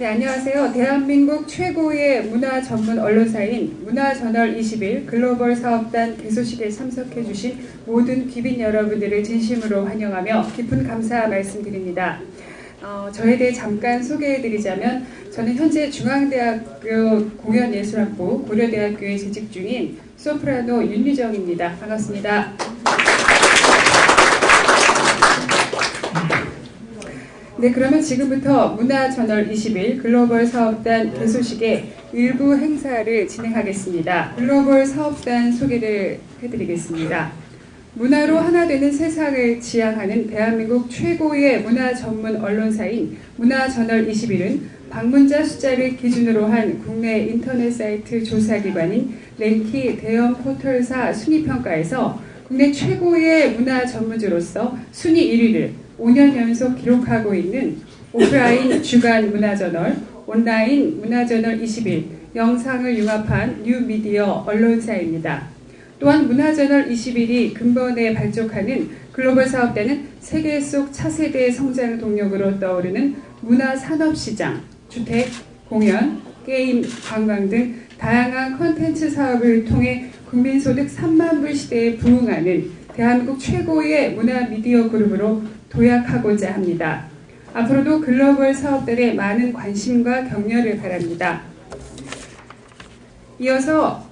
네, 안녕하세요. 대한민국 최고의 문화 전문 언론사인 문화저널 21 글로벌 사업단 개소식에 참석해 주신 모든 귀빈 여러분들을 진심으로 환영하며 깊은 감사 말씀드립니다. 어, 저에 대해 잠깐 소개해 드리자면 저는 현재 중앙대학교 공연예술학부 고려대학교에 재직 중인 소프라노 윤유정입니다. 반갑습니다. 네, 그러면 지금부터 문화저널 21 글로벌 사업단 개소식의 일부 행사를 진행하겠습니다. 글로벌 사업단 소개를 해드리겠습니다. 문화로 하나 되는 세상을 지향하는 대한민국 최고의 문화 전문 언론사인 문화저널 21은 방문자 숫자를 기준으로 한 국내 인터넷 사이트 조사 기관인 랭키 대형 포털사 순위평가에서 국내 최고의 문화 전문지로서 순위 1위를 5년 연속 기록하고 있는 오프라인 주간 문화저널, 온라인 문화저널 21, 영상을 융합한 뉴미디어 언론사입니다. 또한 문화저널 21이 근본에 발족하는 글로벌 사업단은 세계 속 차세대 성장 동력으로 떠오르는 문화산업시장, 주택, 공연, 게임, 관광 등 다양한 컨텐츠 사업을 통해 국민소득 3만 불 시대에 부응하는 대한민국 최고의 문화 미디어 그룹으로 도약하고자 합니다. 앞으로도 글로벌 사업들의 많은 관심과 격려를 바랍니다. 이어서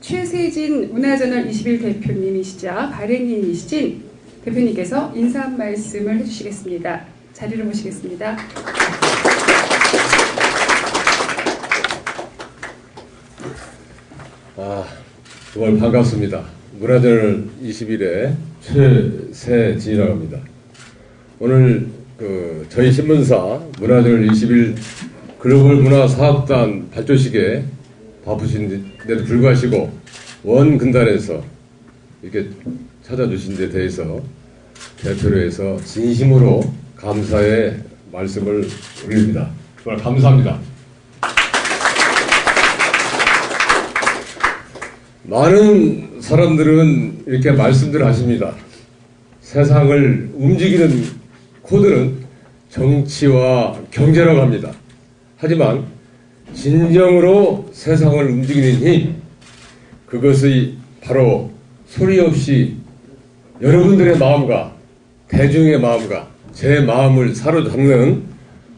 최세진 문화저널 21 대표님이시자 발행인이신 대표님께서 인사 한 말씀을 해주시겠습니다. 자리를 모시겠습니다. 아, 정말 반갑습니다. 문화저널 21의 최세진이라고 합니다. 오늘 그 저희 신문사 문화저널 21 글로벌 문화 사업단 발조식에 바쁘신데도 불구하시고 원 근단에서 이렇게 찾아주신 데 대해서 대표로 해서 진심으로 감사의 말씀을 올립니다. 정말 감사합니다. 많은 사람들은 이렇게 말씀들 하십니다. 세상을 움직이는 코드는 정치와 경제라고 합니다. 하지만 진정으로 세상을 움직이는 힘, 그것이 바로 소리 없이 여러분들의 마음과 대중의 마음과 제 마음을 사로잡는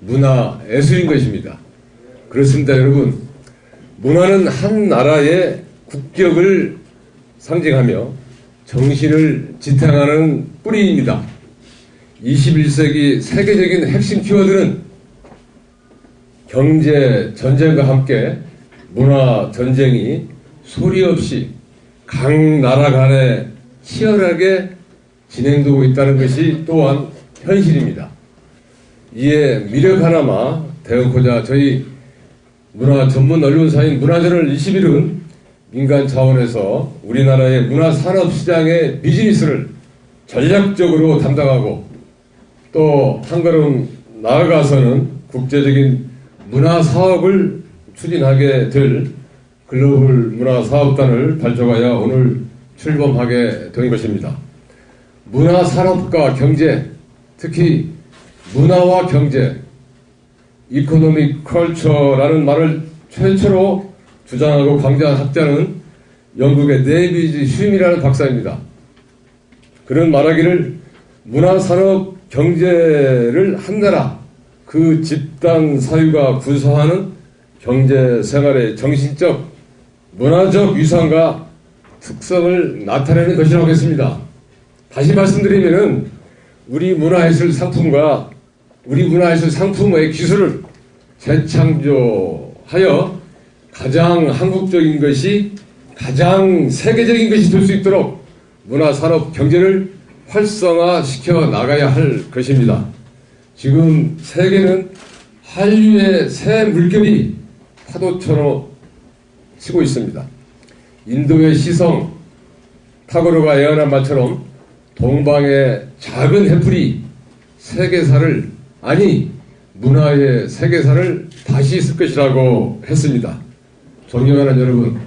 문화 예술인 것입니다. 그렇습니다, 여러분. 문화는 한 나라의 국격을 상징하며 정신을 지탱하는 뿌리입니다. 21세기 세계적인 핵심 키워드는 경제 전쟁과 함께 문화 전쟁이 소리 없이 각 나라 간에 치열하게 진행되고 있다는 것이 또한 현실입니다. 이에 미력 하나마 대응코자 저희 문화 전문 언론사인 문화저널 21은 민간 차원에서 우리나라의 문화산업 시장의 비즈니스를 전략적으로 담당하고 또 한 걸음 나아가서는 국제적인 문화 사업을 추진하게 될 글로벌 문화 사업단을 발족하여 오늘 출범하게 된 것입니다. 문화 산업과 경제, 특히 문화와 경제, 이코노믹 컬처라는 말을 최초로 주장하고 강조한 학자는 영국의 데이비즈 쉼이라는 박사입니다. 그는 말하기를 문화산업 경제를 한 나라 그 집단 사유가 구성하는 경제 생활의 정신적 문화적 위상과 특성을 나타내는 것이라고 했습니다. 다시 말씀드리면은 우리 문화예술 상품과 우리 문화예술 상품의 기술을 재창조하여 가장 한국적인 것이 가장 세계적인 것이 될 수 있도록 문화산업 경제를 활성화시켜 나가야 할 것입니다. 지금 세계는 한류의 새 물결이 파도처럼 치고 있습니다. 인도의 시성, 타고르가 예언한 말처럼 동방의 작은 해풀이 세계사를 아니 문화의 세계사를 다시 쓸 것이라고 했습니다. 존경하는 여러분,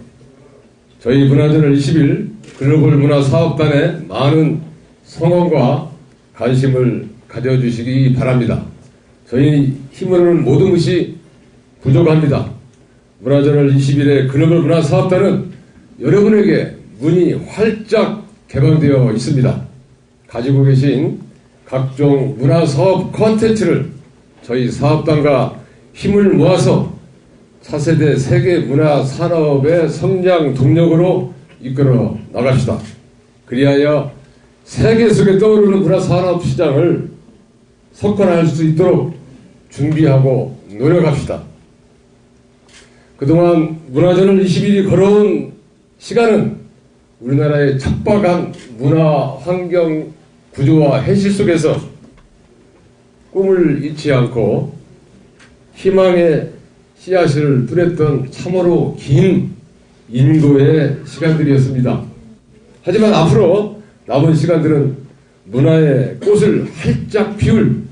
저희 문화전을 20일 글로벌 문화사업단에 많은 성원과 관심을 가져주시기 바랍니다. 저희 힘으로는 모든 것이 부족합니다. 문화저널 21의 글로벌 문화사업단은 여러분에게 문이 활짝 개방되어 있습니다. 가지고 계신 각종 문화사업 콘텐츠를 저희 사업단과 힘을 모아서 차세대 세계 문화 산업의 성장 동력으로 이끌어 나갑시다. 그리하여 세계 속에 떠오르는 문화 산업 시장을 석권할 수 있도록 준비하고 노력합시다. 그동안 문화전을 21이 걸어온 시간은 우리나라의 척박한 문화 환경 구조와 현실 속에서 꿈을 잃지 않고 희망의 씨앗을 뿌렸던 참으로 긴 인도의 시간들이었습니다. 하지만 앞으로 남은 시간들은 문화의 꽃을 활짝 피울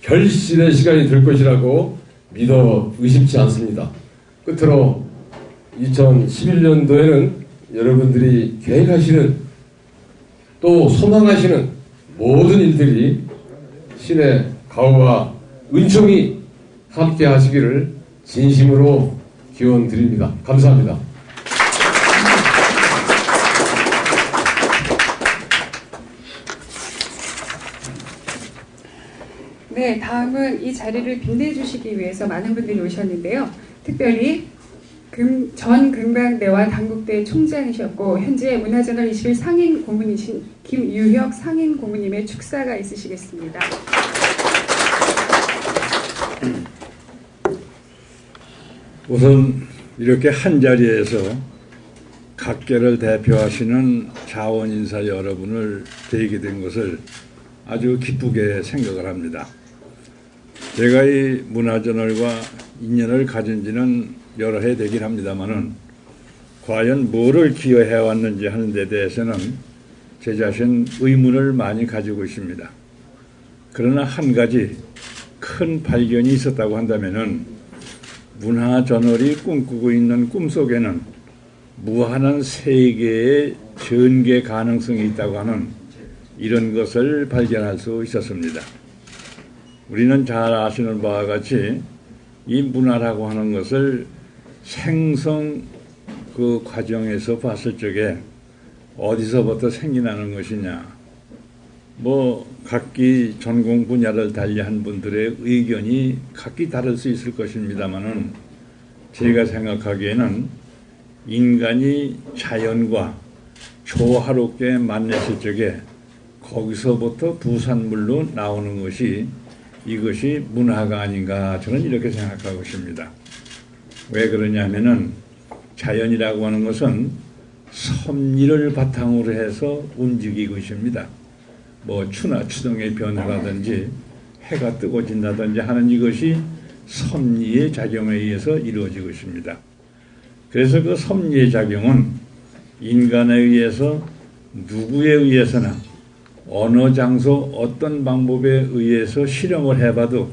결실의 시간이 될 것이라고 믿어 의심치 않습니다. 끝으로 2011년도에는 여러분들이 계획하시는 또 소망하시는 모든 일들이 신의 가호와 은총이 함께 하시기를 진심으로 기원 드립니다. 감사합니다. 네, 다음은 이 자리를 빛내 주시기 위해서 많은 분들이 오셨는데요. 특별히 금, 전 금강대와 당국대 총장이셨고 현재 문화저널 21 상임 고문이신 김유혁 상임 고문님의 축사가 있으시겠습니다. 우선 이렇게 한 자리에서 각계를 대표하시는 자원 인사 여러분을 뵈게 된 것을 아주 기쁘게 생각을 합니다. 제가 이 문화저널과 인연을 가진 지는 여러 해 되긴 합니다만은 과연 뭐를 기여해 왔는지 하는 데 대해서는 제 자신 의문을 많이 가지고 있습니다. 그러나 한 가지 큰 발견이 있었다고 한다면은 문화 저널이 꿈꾸고 있는 꿈 속에는 무한한 세계의 전개 가능성이 있다고 하는 이런 것을 발견할 수 있었습니다. 우리는 잘 아시는 바와 같이 이 문화라고 하는 것을 생성 그 과정에서 봤을 적에 어디서부터 생겨나는 것이냐. 뭐 각기 전공 분야를 달리한 분들의 의견이 각기 다를 수 있을 것입니다만은 제가 생각하기에는 인간이 자연과 조화롭게 만났을 적에 거기서부터 부산물로 나오는 것이 이것이 문화가 아닌가 저는 이렇게 생각하고 있습니다. 왜 그러냐면은 자연이라고 하는 것은 섭리를 바탕으로 해서 움직이고 있습니다. 뭐 추나 추동의 변화라든지 해가 뜨거진다든지 하는 이것이 섭리의 작용에 의해서 이루어지고 있습니다. 그래서 그 섭리의 작용은 인간에 의해서 누구에 의해서나 어느 장소 어떤 방법에 의해서 실험을 해봐도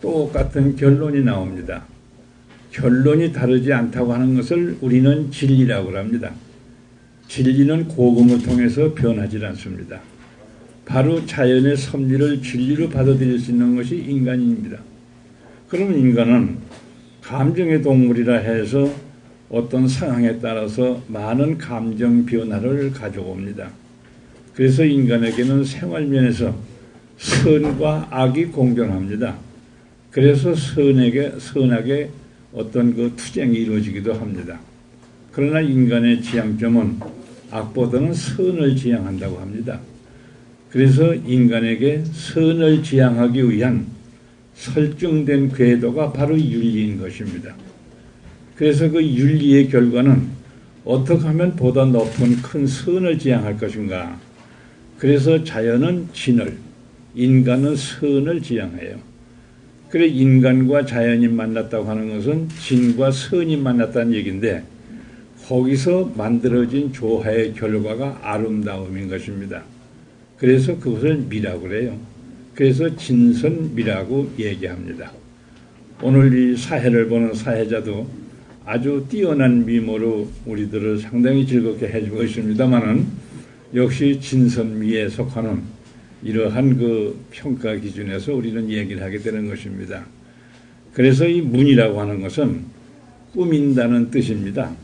똑같은 결론이 나옵니다. 결론이 다르지 않다고 하는 것을 우리는 진리라고 합니다. 진리는 고금을 통해서 변하지 않습니다. 바로 자연의 섭리를 진리로 받아들일 수 있는 것이 인간입니다. 그러면 인간은 감정의 동물이라 해서 어떤 상황에 따라서 많은 감정 변화를 가져옵니다. 그래서 인간에게는 생활면에서 선과 악이 공존합니다. 그래서 선에게, 선악의 어떤 그 투쟁이 이루어지기도 합니다. 그러나 인간의 지향점은 악보다는 선을 지향한다고 합니다. 그래서 인간에게 선을 지향하기 위한 설정된 궤도가 바로 윤리인 것입니다. 그래서 그 윤리의 결과는 어떻게 하면 보다 높은 큰 선을 지향할 것인가. 그래서 자연은 진을, 인간은 선을 지향해요. 그래 인간과 자연이 만났다고 하는 것은 진과 선이 만났다는 얘기인데 거기서 만들어진 조화의 결과가 아름다움인 것입니다. 그래서 그것을 미라고 그래요. 그래서 진선미라고 얘기합니다. 오늘 이 사회를 보는 사회자도 아주 뛰어난 미모로 우리들을 상당히 즐겁게 해주고 있습니다만은 역시 진선미에 속하는 이러한 그 평가 기준에서 우리는 얘기를 하게 되는 것입니다. 그래서 이 문이라고 하는 것은 꾸민다는 뜻입니다.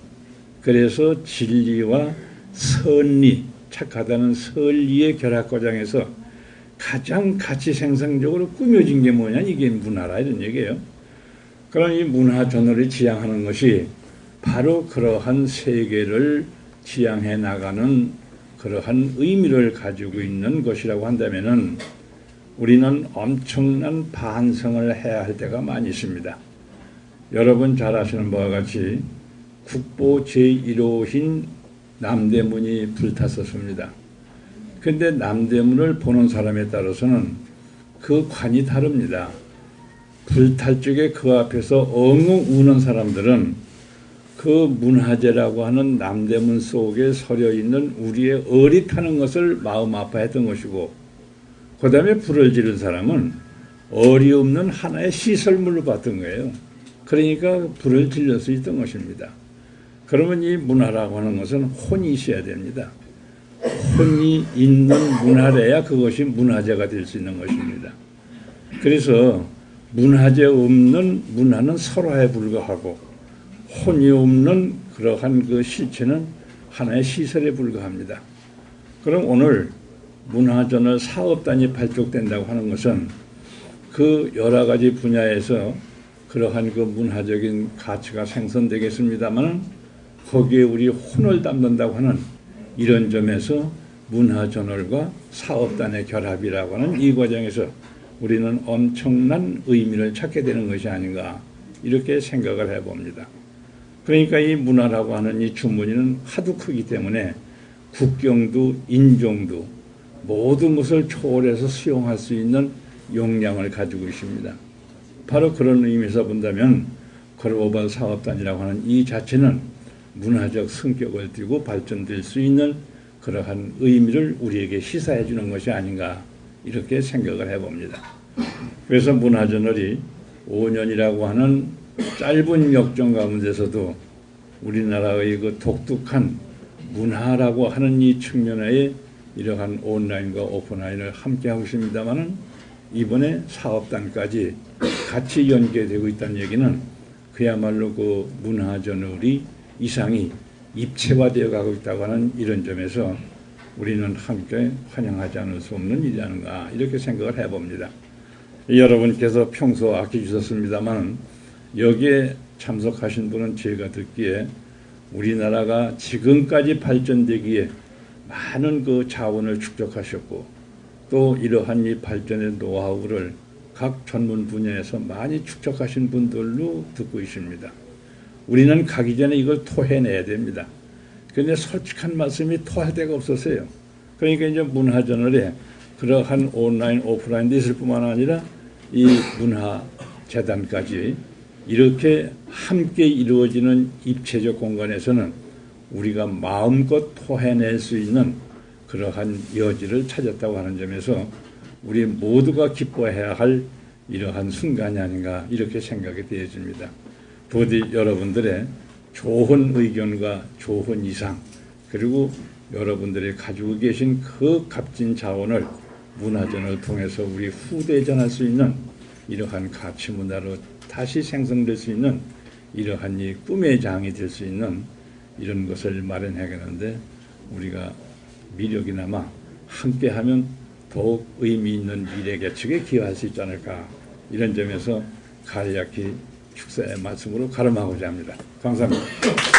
그래서 진리와 선리, 착하다는 선리의 결합 과정에서 가장 가치 생성적으로 꾸며진 게 뭐냐 이게 문화라 이런 얘기예요. 그럼 이 문화 전월이 지향하는 것이 바로 그러한 세계를 지향해 나가는 그러한 의미를 가지고 있는 것이라고 한다면은 우리는 엄청난 반성을 해야 할 때가 많이 있습니다. 여러분 잘 아시는 바와 같이 국보 제1호인 남대문이 불탔었습니다. 근데 남대문을 보는 사람에 따라서는 그 관이 다릅니다. 불탈 적에 그 앞에서 엉엉 우는 사람들은 그 문화재라고 하는 남대문 속에 서려 있는 우리의 어릿하는 것을 마음 아파했던 것이고 그 다음에 불을 지른 사람은 어리 없는 하나의 시설물로 봤던 거예요. 그러니까 불을 질릴 수 있던 것입니다. 그러면 이 문화라고 하는 것은 혼이 있어야 됩니다. 혼이 있는 문화래야 그것이 문화재가 될 수 있는 것입니다. 그래서 문화재 없는 문화는 설화에 불과하고 혼이 없는 그러한 그 실체는 하나의 시설에 불과합니다. 그럼 오늘 문화전을 사업단이 발족된다고 하는 것은 그 여러 가지 분야에서 그러한 그 문화적인 가치가 생성되겠습니다만 거기에 우리 혼을 담는다고 하는 이런 점에서 문화전월과 사업단의 결합이라고 하는 이 과정에서 우리는 엄청난 의미를 찾게 되는 것이 아닌가 이렇게 생각을 해봅니다. 그러니까 이 문화라고 하는 이 주머니는 하도 크기 때문에 국경도 인종도 모든 것을 초월해서 수용할 수 있는 용량을 가지고 있습니다. 바로 그런 의미에서 본다면 글로벌 사업단이라고 하는 이 자체는 문화적 성격을 띠고 발전될 수 있는 그러한 의미를 우리에게 시사해 주는 것이 아닌가 이렇게 생각을 해봅니다. 그래서 문화저널이 5년이라고 하는 짧은 역정 가운데서도 우리나라의 그 독특한 문화라고 하는 이 측면의 이러한 온라인과 오프라인을 함께 하고 있습니다만은 이번에 사업단까지 같이 연계되고 있다는 얘기는 그야말로 그 문화저널이 이상이 입체화되어 가고 있다고 하는 이런 점에서 우리는 함께 환영하지 않을 수 없는 일이 아닌가 이렇게 생각을 해봅니다. 여러분께서 평소 아껴주셨습니다만 여기에 참석하신 분은 제가 듣기에 우리나라가 지금까지 발전되기에 많은 그 자원을 축적하셨고 또 이러한 이 발전의 노하우를 각 전문 분야에서 많이 축적하신 분들로 듣고 있습니다. 우리는 가기 전에 이걸 토해내야 됩니다. 그런데 솔직한 말씀이 토할 데가 없었어요. 그러니까 이제 문화저널에 그러한 온라인, 오프라인도 있을 뿐만 아니라 이 문화재단까지 이렇게 함께 이루어지는 입체적 공간에서는 우리가 마음껏 토해낼 수 있는 그러한 여지를 찾았다고 하는 점에서 우리 모두가 기뻐해야 할 이러한 순간이 아닌가 이렇게 생각이 되어집니다. 부디 여러분들의 좋은 의견과 좋은 이상 그리고 여러분들이 가지고 계신 그 값진 자원을 문화전을 통해서 우리 후대에 전할 수 있는 이러한 가치 문화로 다시 생성될 수 있는 이러한 이 꿈의 장이 될 수 있는 이런 것을 마련해가는데 우리가 미력이 남아 함께하면 더욱 의미 있는 미래 개척에 기여할 수 있지 않을까 이런 점에서 간략히 축사의 말씀으로 가름하고자 합니다. 감사합니다.